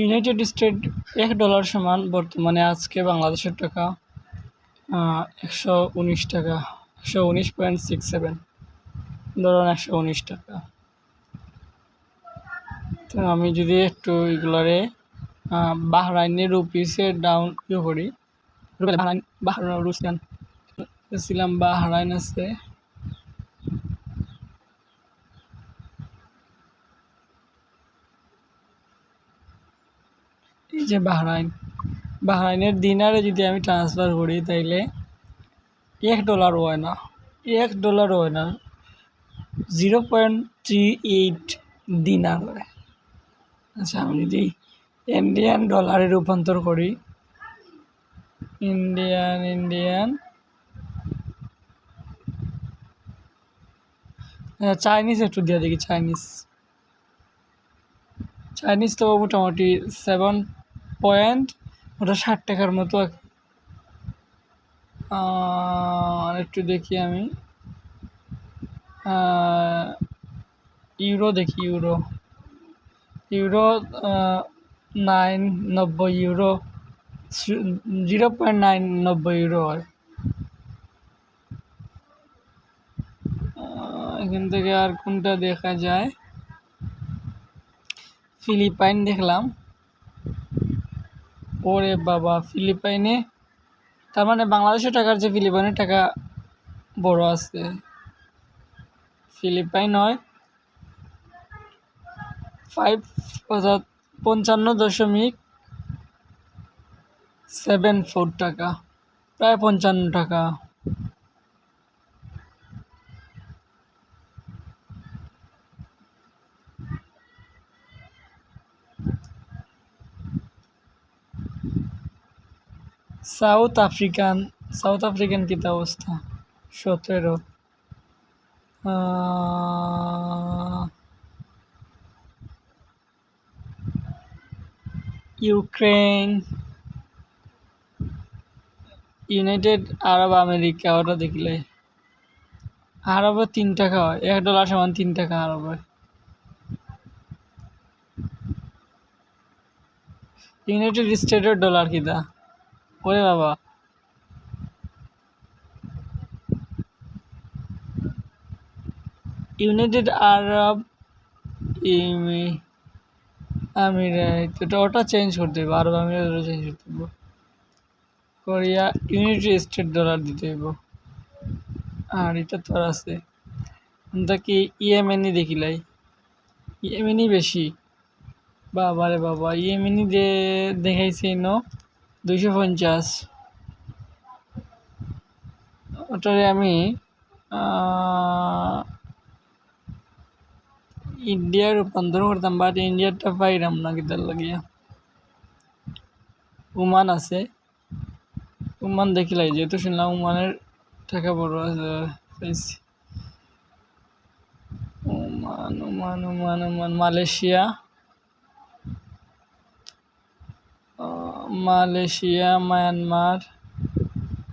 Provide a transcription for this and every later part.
United state এক dollar সমান বর্তমানে আজকে বাংলাদেশের টাকা একশো উনিশ টাকা, একশো উনিশ পয়েন্ট সিক্স সেভেন ধরুন একশো উনিশ টাকা। তো আমি যদি একটু এগুলারে বাহরাইনের রুপিসে ডাউন ইয়ে করি বাহরাইন বাহরাইন, রুসিয়ান ছিলাম বাহরাইন আছে। যে বাহরাইন, বাহরাইনের দিনারে যদি আমি ট্রান্সফার করি তাইলে এক ডলার হয় না। এক ডলার হয় না। জিরো পয়েন্ট থ্রি এইট দিনার হয়। আচ্ছা আমি যদি ইন্ডিয়ান ডলারে রূপান্তর করি ইন্ডিয়ান ইন্ডিয়ান চাইনিজ একটু দিয়ে দেখি চাইনিজ চাইনিজ তো মোটামুটি সেভেন পয়েন্ট, ওটা ষাট টাকার মতো একটু দেখি আমি। ইউরো দেখি, ইউরো। ইউরো নাইন নব্বই ইউরো, জিরো পয়েন্ট নাইন নব্বই ইউরো হয়। এখান থেকে আর কোনটা দেখা যায়? ফিলিপাইন দেখলাম। ওরে বাবা, ফিলিপাইনে? তার মানে বাংলাদেশের টাকার যে ফিলিপাইনের টাকা বড় আছে। ফিলিপাইন হয় ফাইভ অর্থাৎ পঞ্চান্ন দশমিক সেভেন ফোর টাকা, প্রায় পঞ্চান্ন টাকা। সাউথ আফ্রিকান সাউথ আফ্রিকান কীতা অবস্থা? সতেরো। ইউক্রেন ইউনাইটেড আরব আমেরিকা, ওটা দেখলে। আরবে তিন টাকা হয়, এক ডলার সমান তিন টাকা আরব। ইউনাইটেড স্টেটের ডলার কিতা ওরে বাবা। ইউনাইটেড আরব আমিরাত। এটা ওটা চেঞ্জ করতে হবে আরব আমিরাত ওটা চেঞ্জ করতে হবে কোরিয়া, ইউনাইটেড স্টেট ডলার দিতে হইব আর এটা তো আছে। কি ইয়েমেনি দেখিলাই ইয়েমেনি বেশি। বাবা রে বাবা ইয়েমেনি দে দেখাইছে, ন? দুইশো পঞ্চাশ। ওটারে আমি ইন্ডিয়া রূপান্তর করতাম বাট ইন্ডিয়ারটা পাইরাম না কিতার লাগিয়া উমান আছে। উমান দেখিলাই, যেহেতু শুনলাম উমানের টাকা বড় আছে, পাইছি। Oman Oman Oman Oman Malaysia. Malaysia Myanmar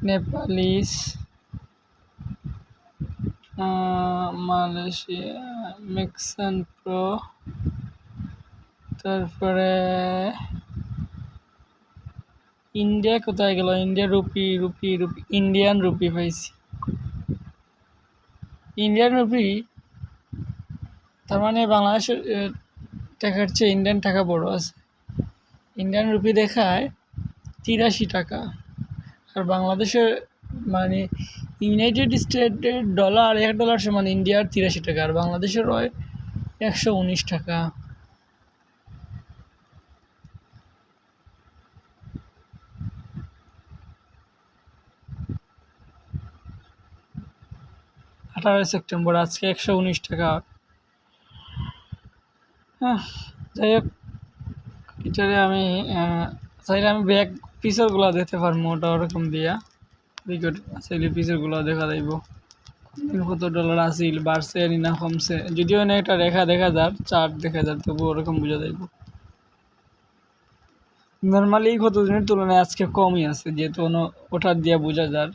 Nepalese Malaysia মেক্সান প্রো তারপরে ইন্ডিয়া কোথায় গেল? India rupee rupee rupee Indian rupee পাইছি। ইন্ডিয়ান রুপি তার মানে বাংলাদেশের টাকার চেয়ে ইন্ডিয়ান টাকা বড় আছে। ইন্ডিয়ান রুপি দেখায় তিরাশি টাকা। আর বাংলাদেশের মানে ইউনাইটেড স্টেটের ডলার এক ডলার সমান ইন্ডিয়ার তিরাশি টাকা, আর বাংলাদেশের হয় একশো উনিশ টাকা। আঠারোই সেপ্টেম্বর, আজকে একশো উনিশ টাকা। হ্যাঁ যাই হোক এটারে আমি চাইলে আমি ব্যাগ পিসরগুলো দেখতে পারব ওটা ওরকম দিয়া। উইকেট চাইলে পিসরগুলো দেখা যাইব। কত ডলার আসিল বাড়ছে না কমছে? যদিও না একটা রেখা দেখা যার চার্ট দেখা যার তবু ওরকম বোঝা যাইব। নর্মালি কত দিনের তুলনায় আজকে কমই আছে, যেহেতু ওটার দিয়া বোঝা যার।